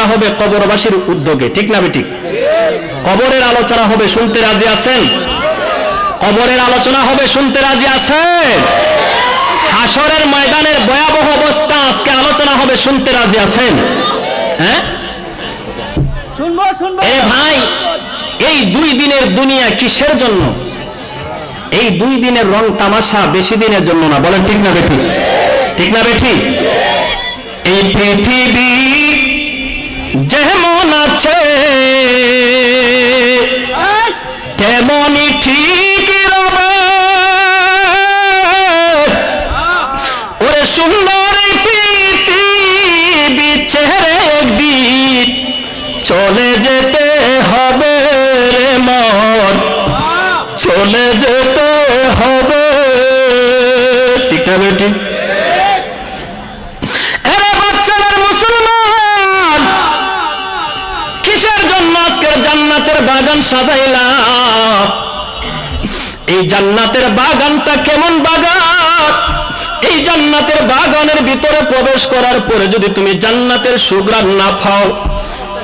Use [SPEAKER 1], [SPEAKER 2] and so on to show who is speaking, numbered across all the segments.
[SPEAKER 1] আলোচনাটা হবে কবরবাসীর উদ্যোগে ঠিক না বেঠিক? কবরের আলোচনা হবে শুনতে রাজি আছেন? কবরের আলোচনা হবে শুনতে রাজি আছেন? হাসরের ময়দানের ভয়াবহ অবস্থা আজকে আলোচনা হবে শুনতে রাজি আছেন? হ্যাঁ?
[SPEAKER 2] শুনব শুনব।
[SPEAKER 1] এ ভাই এই দুই দিনের দুনিয়া কিসের জন্য? এই দুই দিনের রং তামাশা বেশি দিনের জন্য না বলেন ঠিক না বেঠি ঠিক না বেঠি এই পৃথিবী তেমনই বাগানটা কেমন বাগান এই জান্নাতের বাগানের ভিতরে প্রবেশ করার পরে যদি তুমি জান্নাতের সুগ্রাণ না পাও,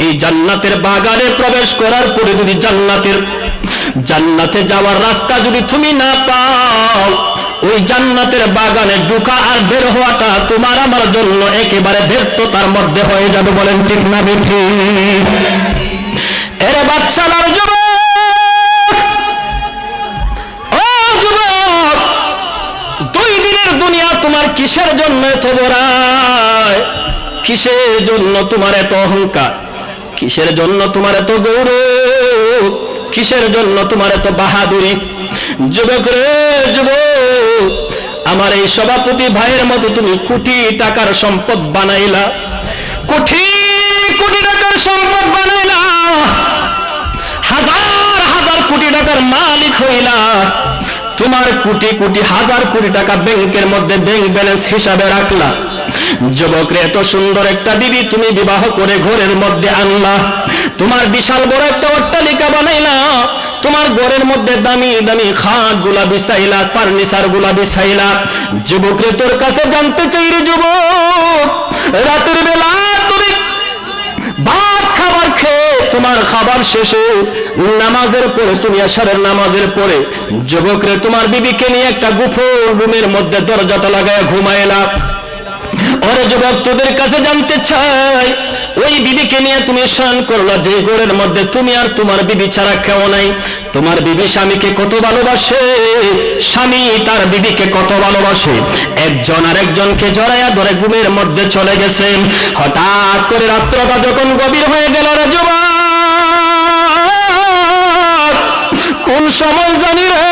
[SPEAKER 1] এই জান্নাতের বাগানে প্রবেশ করার পরে যদি জান্নাতের, জান্নাতে যাওয়ার রাস্তা যদি তুমি না পাও, ওই জান্নাতের বাগানে ঢুকা আর বের হওয়াটা তোমার আমার জন্য একেবারে ব্যর্থতার মধ্যে হয়ে যাবে বলেন ঠিক না বেঠি এরে বাচ্চালার কিসের জন্য এত বড়ায় কিসের জন্য তোমার এত অহংকার? কিসের জন্য তোমার এত গৌরব? কিসের জন্য তোমার এত বাহাদুরি? যুবক রে যুবক, আমার এই সভাপতি ভাইয়ের মতো তুমি কোটি টাকার সম্পদ বানাইলা। কোটি কোটি টাকার সম্পদ বানাইলা। হাজার হাজার কোটি টাকার মালিক হইলা। তোমার কোটি কোটি হাজার কোটি টাকা ব্যাংকের মধ্যে ব্যাংক ব্যালেন্স হিসাবে রাখলা। যুবকরে, এত সুন্দর একটা দিদি তুমি বিবাহ করে ঘরের মধ্যে আনলা। তোমার বিশাল বড় একটা অট্টালিকা বানাইলা। তোমার ঘরের মধ্যে দামি দামি খাটগুলা বিছাইলা ফার্নিচারগুলা বিছাইলা। যুবকরে, তোর কাছে জানতে চাই রে যুবক, রাতের তোমার খাবার শেষে নামাজের পরে, তুমি আসারের নামাজের পরে যুবকরে, তোমার বিবিকে নিয়ে একটা গুফর রুমের মধ্যে দরজাটা লাগায় ঘুমাইলা। ওরে যুবক, তোদের কাছে জানতে চাই, ওই বিবিকে নিয়ে তুমি শয়ন করল, যে ঘরের মধ্যে তুমি আর তোমার বিবি ছাড়া কেউ নাই। তোমার বিবি স্বামীকে কত ভালোবাসে, স্বামী তার বিবিকে কত ভালোবাসে। একজন আর একজনকে জড়াইয়া ধরে ঘুমের মধ্যে চলে গেছে হঠাৎ করে রাত্রটা যখন গভীর হয়ে গেল রে যুবক সময় জানি রে,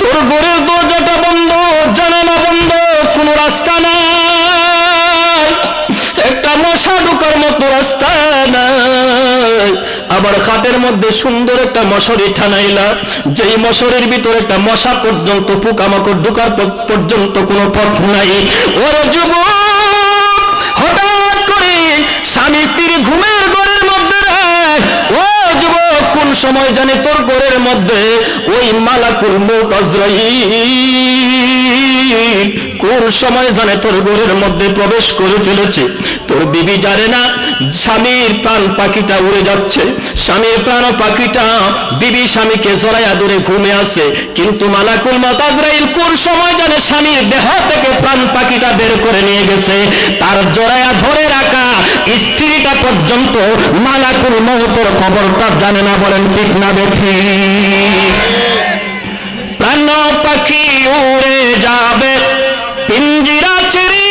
[SPEAKER 1] তোর ঘরের দরজাটা বন্ধ, জানালা বন্ধ, কোন রাস্তা নাই। একটা মশা ঢুকার মতো রাস্তা নাই। আবার খাটের মধ্যে সুন্দর একটা মশারি ঠানাইলা, যেই মশারির ভিতরে একটা মশা পর্যন্ত, পোকামাকড় ঢুকার পর্যন্ত কোনো পথ নাই। ওরে যুবক! সময় জানে তোর ঘরের মধ্যে ওই মালাকুল কোন সময় জানে তোর ঘরের মধ্যে প্রবেশ করে ফেলেছে? তোর বিবি জানে না স্বামীর প্রাণ পাখিটা উড়ে যাচ্ছে। স্বামীর প্রাণ পাখিটা বিবি স্বামীকে জড়াইয়া দূরে ঘুমে আছে। কিন্তু মালাকুল মত আজরাইল কোন সময় জানে স্বামীর দেহ থেকে প্রাণ পাখিটা বের করে নিয়ে গেছে? তার জড়াইয়া ধরে রাখা স্ত্রীটা পর্যন্ত মালাকুল মহতর খবরটা জানে না বলেন ঠিক না দেখি প্রাণ পাখি উড়ে যাবে। পিঞ্জিরা ছিড়ি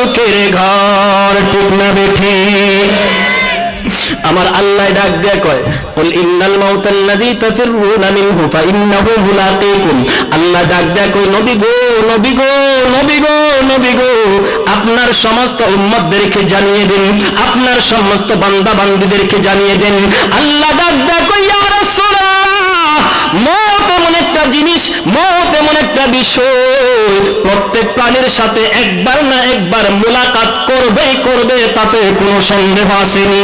[SPEAKER 1] সুখের ঘর ঠিক না বেঠি। আমার আল্লাহ ডাক দিয়ে কয়, কুল ইন্নাল তাফিরুনা মিনহু মুলাকীকুম আল্লাহ ডাক দিয়ে কয়, নবী গো নবী গো নবী গো নবী গো, আপনার সমস্ত উম্মতদেরকে জানিয়ে দিন, আপনার সমস্ত বান্দা বান্দীদেরকে জানিয়ে দেন। আল্লাহ এমন একটা বিষয় প্রত্যেক প্রাণীর সাথে একবার না একবার মোলাকাত করবেই করবে তাতে কোনো সন্দেহ আসেনি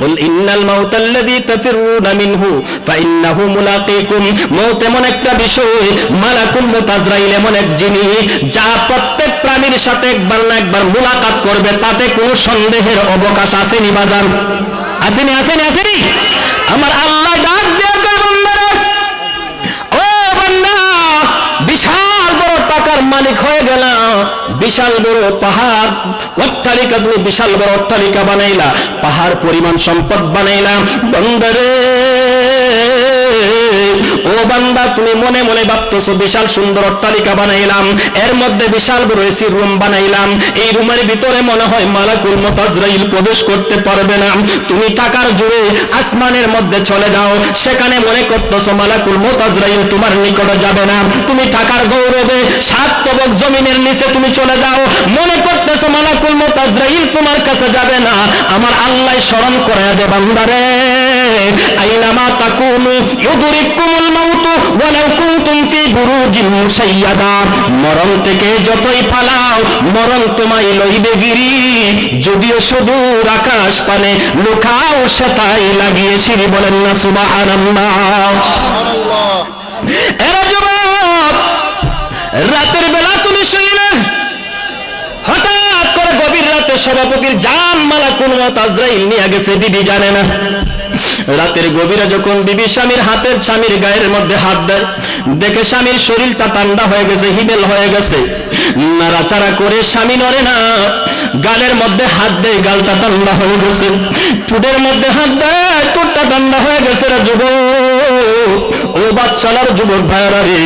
[SPEAKER 1] قل إن الموت الذي تفرون منه فإنه ملاقيكم মৌত এমন একটা বিষয় মালাকুল মৌত আজরাইল এমন এক জিনিস যা প্রত্যেক প্রাণীর সাথে একবার না একবার মুলাকাত করবে তাতে কোনো সন্দেহের অবকাশ আসেনি বাজার আসেনি আসেনি আসেনি আমার আল্লাহ ডাক মালিক হয়ে গেলাম বিশাল বড় পাহাড়, অট্টালিকা তুমি বিশাল বড় অট্টালিকা বানাইলা। পাহাড় পরিমাণ সম্পদ বানাইলাম। বন্দরে ও বান্দা, তুমি মনে মনে ভাবতেছো, বিশাল সুন্দর অট্টালিকা বানাইলাম। এর মধ্যে বিশাল বড় এসি রুম বানাইলাম। এই রুমের ভিতরে মনে হয় মালাকুল মতাজরাইল প্রবেশ করতে পারবে না। তুমি টাকার জুড়ে আসমানের মধ্যে চলে যাও। সেখানে মনে করতেছো, মালাকুল মতাজরাইল তোমার নিকটে যাবে না। তুমি টাকার গৌরবে সাত তবক জমিনের নিচে তুমি চলে যাও। মনে করতেছো, মালাকুল মতাজরাইল তোমার কাছে যাবে না। আমার আল্লাহ স্মরণ করে দে বান্দারে। মরণ থেকে যতই মরণ তোমায় লইবে গিরি। যদিও সুদূর আকাশ পানে লাগিয়ে বলেন না রাতের বেলা তুমি শুইলে, হঠাৎ করে গভীর রাতে সভাপতির জান মালা কোন মত আজরাইল নিয়ে গেছে, বিবি জানে না। রাতের গভীরে যখন বিবি স্বামীর হাতের স্বামীর গায়ের মধ্যে হাত দেয়, দেখে স্বামীর শরীরটা ঠান্ডা হয়ে গেছে, হিমেল হয়ে গেছে। নাড়াচাড়া করে স্বামী নরে না, গালের মধ্যে হাত দেয়, গালটা ঠান্ডা হয়ে গেছে। টুটের মধ্যে হাত দেয় টুটটা ঠান্ডা হয়ে গেছে রা যুবক। ও বাচ্চালার যুবক ভাইয়ারা রে,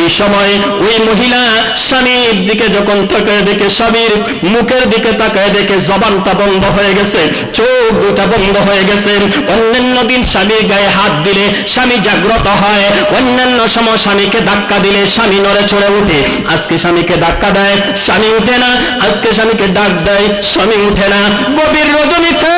[SPEAKER 1] এই সময় ওই মহিলা স্বামীর দিকে যখন তাকায় দেখে, স্বামীর মুখের দিকে তাকায় দেখে জবানটা বন্ধ হয়ে গেছে, চোখ দুটা বন্ধ হয়ে গেছে। অন্যান্য দিন স্বামীর গায়ে হাত দিলে স্বামী জাগ্রত হয়, অন্যান্য সময় স্বামীকে ধাক্কা দিলে স্বামী নড়ে চড়ে উঠে আজকে স্বামীকে ধাক্কা দেয়, স্বামী উঠে না, আজকে স্বামীকে ডাক দেয়, স্বামী উঠে না। গভীর রজনীতে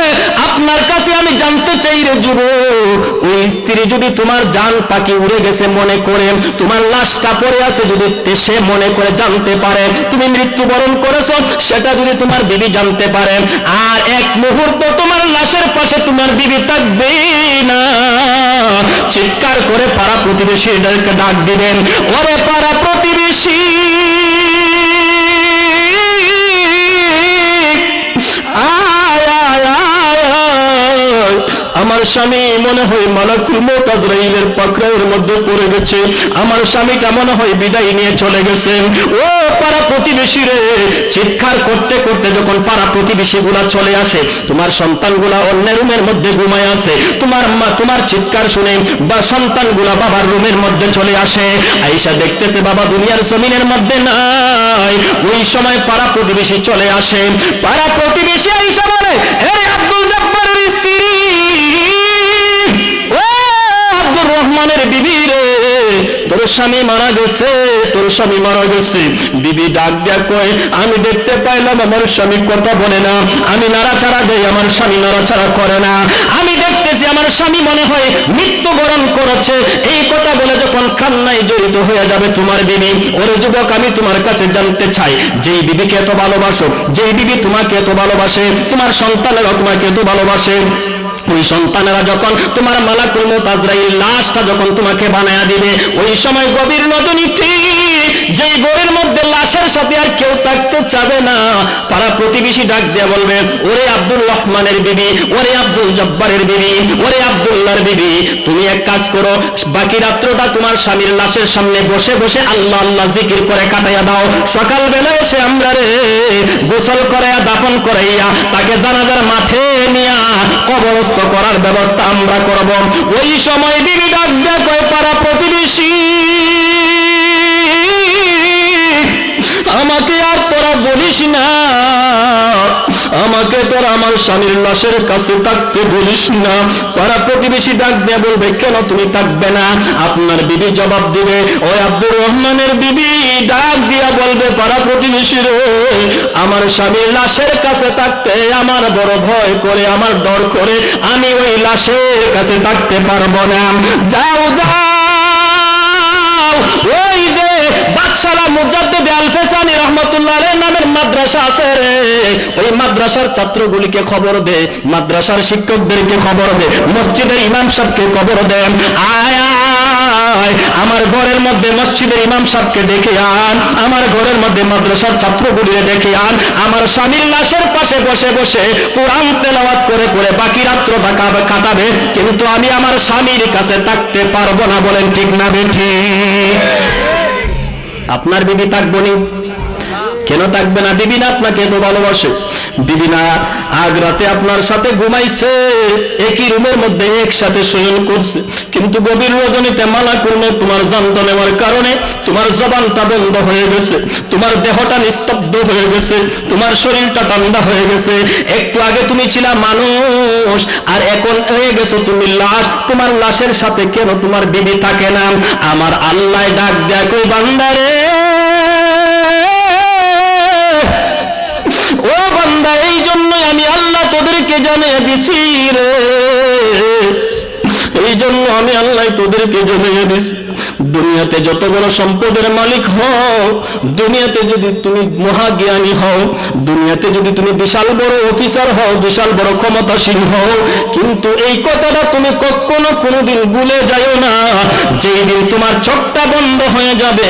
[SPEAKER 1] আপনার কাছে আমি জানতে চাই রে যুবক, ওই স্ত্রী যদি তোমার জান পাখি উড়ে গেছে মনে করে, তোমার লাশটা পড়ে আছে যদি সে মনে করে জানতে পারে, তুমি মৃত্যুবরণ করেছ, সেটা যদি তোমার বিবি জানতে পারে, আর এক মুহূর্ত তোমার লাশের পাশে তোমার বিবি থাকবে না। চিৎকার করে পাড়া প্রতিবেশীদেরকে ডাক দিবেন, ওরে পাড়া প্রতিবেশী স্বামী মনে হয় মালাকুল মৌত আজরাইলের পাকড়াওয়ের মধ্যে পড়ে গেছে। আমার স্বামীটা মনে হয় বিদায় নিয়ে চলে গেছে। ও পাড়া প্রতিবেশী রে, চিৎকার করতে করতে যখন পাড়া প্রতিবেশী চলে আসে, তোমার সন্তানগুলা অন্য রুমের মধ্যে ঘুমায় তোমার মা, তোমার চিৎকার শুনে বা সন্তানগুলা বাবার রুমের মধ্যে চলে আসে। আইসা দেখতেছে বাবা দুনিয়ার জমিনের মধ্যে নাই। ওই সময় পাড়া প্রতিবেশী চলে আসে। পাড়া প্রতিবেশী আইসা বলে রহমানের বিবি রে। তোর স্বামী মারা গেছে, তোর স্বামী মারা গেছে। বিবি ডাক দিয়া কয়, আমি দেখতে পাইলাম আমার স্বামী কথা বলে না। আমি নাড়াচাড়া দেই, আমার স্বামী নাড়াচাড়া করে না। আমি দেখতেছি আমার স্বামী মনে হয় মৃত্যুবরণ করেছে। এই কথা বলে যখন কান্নায় জড়িত হয়ে যাবে তোমার বিবি, ওরে যুবক, আমি তোমার কাছে জানতে চাই, যেই বিবিকে এত ভালোবাসো, যেই বিবি তোমাকে এত ভালোবাসে, তোমার সন্তানেরা তোমাকে এত ভালোবাসে। ওই সন্তানেরা যখন তোমার মালাকুল মত আজরাইল লাশটা যখন তোমাকে বানায়া দিবে, ওই সময় গভীর নজনী ঠিক যেই গোরের মধ্যে লাশের সাথে আর কেউ থাকতে চাবে না প্রতিবেশী ডাক বলবে, ওরে আব্দুল রহমানের বিবি, ওরে আব্দুল জব্বারের বিবি, ওরে বিবি, তুমি এক কাজ করো, বাকি রাত্রটা তোমার স্বামীর লাশের সামনে বসে বসে আল্লাহ আল্লাহ জিকির করে কাটাইয়া দাও। এসে আমরা রে গোসল করাইয়া, দাফন করাইয়া তাকে জানাজার মাঠে নিয়া কবরস্থ করার ব্যবস্থা আমরা করব। ওই সময় বিবি ডাকবে কয় পাড়া প্রতিবেশী। আমাকে আর তোরা বলিস না। আমাকে তোরা আমার স্বামীর লাশের কাছে থাকতে বলিস না। পাড়া প্রতিবেশী ডাক দিয়ে বলবে, কেন তুমি থাকবে না? আপনার বিবি জবাব দিবে ওই আব্দুর রহমানের বিবি। ডাক দিয়া বলবে, পাড়া প্রতিবেশী রে, আমার স্বামীর লাশের কাছে থাকতে আমার বড় ভয় করে, আমার ডর করে, আমি ওই লাশের কাছে থাকতে পারব না। যাও যাও আলবানী রহমতুল্লাহ আলাইহির নামের মাদ্রাসা আছে রে। ওই মাদ্রাসার ছাত্রগুলিকে খবর দে, মাদ্রাসার শিক্ষকদেরকে খবর দে, মসজিদের ইমাম সাহেবকে খবর দে। আয় আয়, আমার ঘরের মধ্যে মসজিদের ইমাম সাহেবকে ডেকে আন, আমার ঘরের মধ্যে মাদ্রাসার ছাত্রগুলিকে ডেকে আন, আমার স্বামীর লাশের পাশে বসে বসে কোরআন তেলাওয়াত করে করে বাকি রাত্রটা কাটাবে- কাটাবে, কিন্তু আমি আমার স্বামীর কাছে থাকতে পারব না বলেন ঠিক না বেঠি আপনার বিবি থাকব নি কেন থাকবে না? বিবি না আপনাকে তো ভালোবাসে? বিবি না। আগ রাতে আপনার সাথে ঘুমাইছে, একই রুমের মধ্যে একসাথে শয়ন করছে। কিন্তু গভীর রজনীতে মালা করলে তোমার জান্ত নেওয়ার কারণে তোমার জবানটা বন্ধ হয়ে গেছে। তোমার দেহটা নিস্তব্ধ হয়ে গেছে। তোমার শরীরটা ঠান্ডা হয়ে গেছে। একটু আগে তুমি ছিলা মানুষ, আর এখন হয়ে গেছো তুমি লাশ। তোমার লাশের সাথে কেন তোমার বিবি থাকে না? আমার আল্লাহ ডাক কই বান্দারে আল্লাহ তোদেরকে জানিয়ে দিছি দুনিয়াতে যত বড় সম্পদের মালিক হও, দুনিয়াতে যদি তুমি মহাজ্ঞানী হও, দুনিয়াতে যদি তুমি বিশাল বড় অফিসার হও, বিশাল বড় ক্ষমতাসীন হও, কিন্তু এই কথাটা তুমি কখনো কোনোদিন ভুলে যাও না। যেই দিন তোমার চোখটা বন্ধ হয়ে যাবে,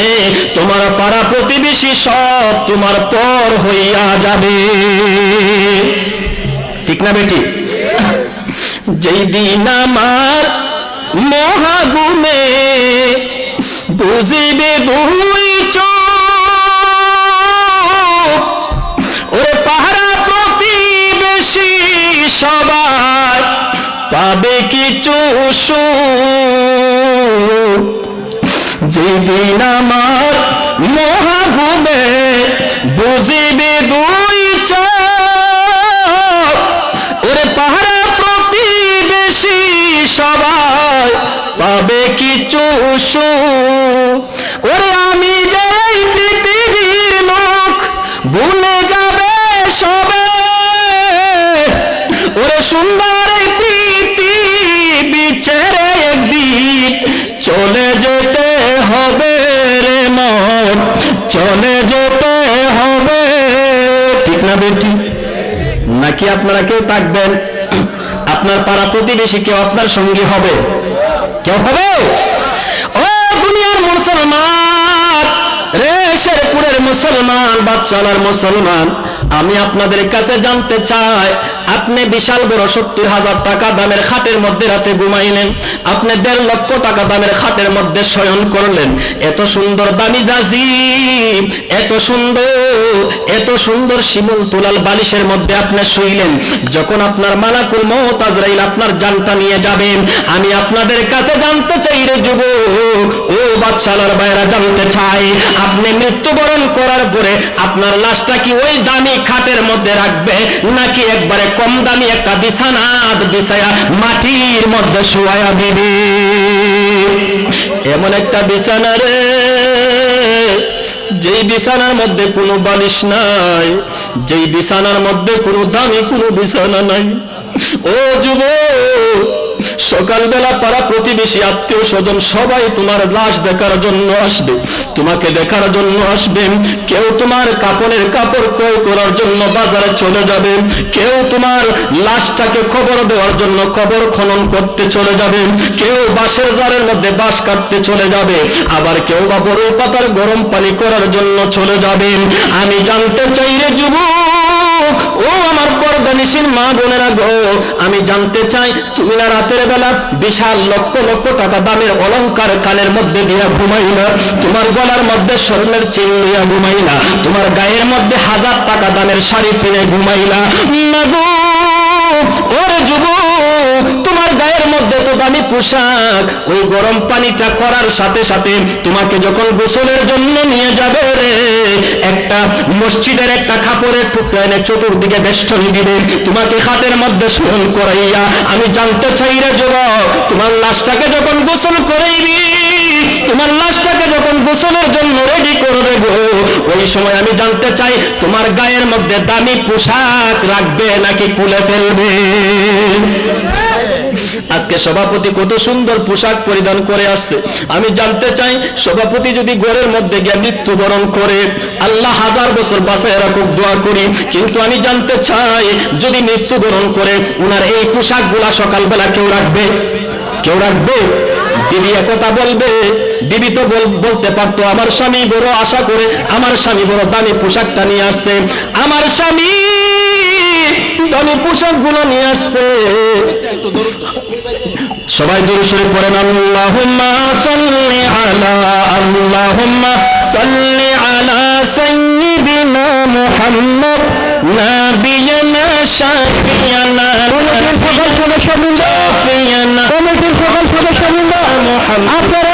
[SPEAKER 1] তোমার পাড়া প্রতিবেশী সব তোমার পর হইয়া যাবে। ঠিক না বেটি? যেই দিন আমার মহাগুমে বুঝিবে দুই ওরে পাহারা সবাই পাবে কিছু যেদিন আমার মহাঘুমে আপনারা কেউ থাকবেন, আপনার পাড়া প্রতিবেশী কেউ আপনার সঙ্গী হবে। কেউ হবে? ও দুনিয়ার মুসলমান, রে শেরপুরের মুসলমান বাচ্চালার মুসলমান, আমি আপনাদের কাছে জানতে চাই আপনি বিশাল বড় সত্তর হাজার টাকা দামের খাটের মধ্যে রাতে ঘুমাইলেন, আপনি দেড় লক্ষ টাকা দামের খাটের মধ্যে শয়ন করলেন। এত সুন্দর দামি জাজিম এত সুন্দর এত সুন্দর শিমুল তুলাল বালিশের মধ্যে আপনি শুইলেন। যখন আপনার মালাকুল মৌত আজরাইল আপনার জানটা নিয়ে যাবেন, আমি আপনাদের কাছে জানতে চাই রে যুবক, ও বাচ্চালার বাইরা জানতে চাই। আপনি মৃত্যুবরণ করার পরে আপনার লাশটা কি ওই দামি খাটের মধ্যে রাখবে, নাকি একবারে কম দামি একটা বিছানাত বিছায়া মাটির মধ্যে শুয়ায়া দিবে। এমন একটা বিছানা রে, যেই বিছানার মধ্যে কোনো বালিশ নাই, যেই বিছানার মধ্যে কোনো দামি কোনো বিছানা নাই। ও যুব সকালবেলা পাড়া প্রতিবেশী, আত্মীয় স্বজন সবাই তোমার লাশ দেখার জন্য আসবে। তোমাকে দেখার জন্য আসবে। কেউ তোমার কাপড়ের কাপড় ক্রয় করার জন্য বাজারে চলে যাবে। কেউ তোমার লাশটাকে খবর দেওয়ার জন্য খবর খনন করতে চলে যাবে। কেউ বাঁশের জারের মধ্যে বাঁশ কাটতে চলে যাবে। আবার কেউ বা বড় পাতার গরম পানি করার জন্য চলে যাবে। আমি জানতে চাই রে যুবক ও আমার পর্দানিসীর মা বোনেরা গো, আমি জানতে চাই, তুমি না রাতের বেলা বিশাল লক্ষ লক্ষ টাকা দামের অলংকার কানের মধ্যে দিয়া ঘুমাই না তোমার গলার মধ্যে স্বর্ণের চেন দিয়া ঘুমাই না তোমার গায়ের মধ্যে হাজার টাকা দামের শাড়ি পিনে ঘুমাইলা? না গো ওরে তোমার গায়ের মধ্যে তো দামি পোশাক। ওই গরম পানিটা করার সাথে সাথে তোমাকে যখন গোসলের জন্য নিয়ে যাবে রে, একটা মসজিদের একটা এনে চতুর্দিকে দিবে। তোমাকে হাতের মধ্যে স্মরণ করাইয়া আমি জানতে চাই রে তোমার লাশটাকে যখন গোসল করাইবি, তোমার লাশটাকে যখন গোসলের জন্য রেডি ওই সময় আমি জানতে চাই, তোমার গায়ের মধ্যে দামি পোশাক রাখবে নাকি খুলে ফেলবে? আজকে সভাপতি কত সুন্দর পোশাক পরিধান করে আসছে। আমি জানতে চাই, সভাপতি যদি ঘরের মধ্যে গিয়ে মৃত্যুবরণ করে, আল্লাহ হাজার বছর বাসায় রাখুক দোয়া করি। কিন্তু আমি জানতে চাই, যদি মৃত্যুবরণ করে, উনার এই পোশাকগুলা সকালবেলা কেউ রাখবে? কেউ রাখবে? দিদি কথা বলবে। দিদি তো বলতে পারতো আমার স্বামী বড় আশা করে আমার স্বামী বড় দামি পোশাকটা নিয়ে আসছে। আমার স্বামী দামি পোশাকগুলো নিয়ে আসছে। সবাই জোরে সরে পড়েন আল্লাহুম্মা সাল্লি আলা আল্লাহুম্মা সাল্লি আলা সাইয়্যিদিনা মুহাম্মদ নাবিয়ানা শাফিয়ানা
[SPEAKER 3] কমিটির সকল সদস্যবৃন্দ কমিটির সকল সদস্যবৃন্দ আপনারা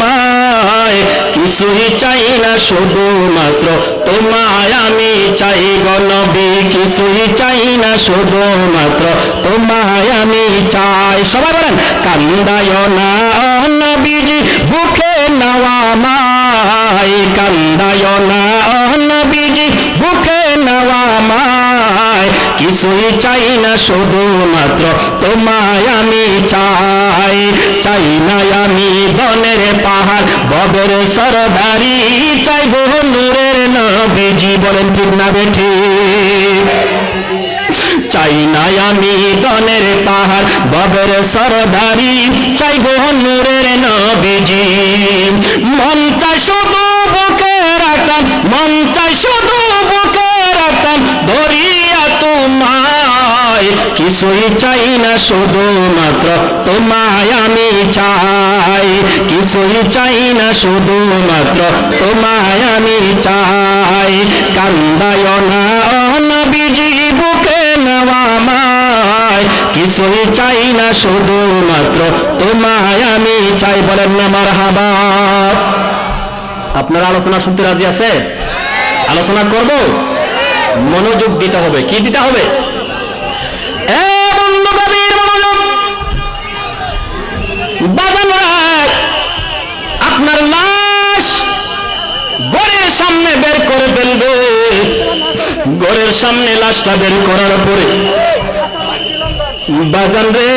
[SPEAKER 1] মাই কিছুই চাই না শুধুমাত্র তোমায় আমি চাই গো নবী, কিছুই চাই না শুধুমাত্র তোমায় আমি চাই। সবাই বলেন কান্দায় না নবীজি, বুকে কান্দায় না কিছুই চাই না, শুধুমাত্র তোমায় আমি চাই। চাই না আমি বনের পাহাড় ববের সরদারি। চাই বহু নূরের নবীজি বলেন ঠিক না বেঠি চাই না আমি দনের পাহাড় ববের সরদারি। চাই নূরের নবীজি মন চাই কিছুই চাই না শুধুমাত্র, তোমায় আমি চাই। কিছুই চাই না শুধুমাত্র, তোমায় আমি চাই। কান্দায় না ও নবীজি বুকে নেওয়া মায়। কিছুই চাই না শুধুমাত্র, তোমায় আমি চাই বলেন না মার হাবা আপনারা আলোচনা শুনতে রাজি আছে? আলোচনা করব? মনোযোগ দিতে হবে। কি দিতে হবে? বের করে ফেলবে গড়ের সামনে লাশটা বের করার পরে, বাজান রে,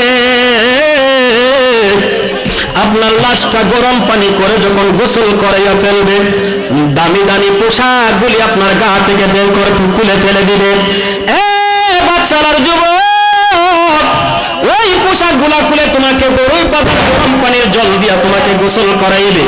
[SPEAKER 1] আপনার লাশটা গরম পানি করে যখন গোসল করাইয়া ফেলবে, দামি দামি পোশাকগুলি আপনার গা থেকে বের করে খুলে ফেলে দিবে এ বাচ্চারার ওই খুলে তোমাকে বড়ই গরম পানির জল দিয়া তোমাকে গোসল করাইবে!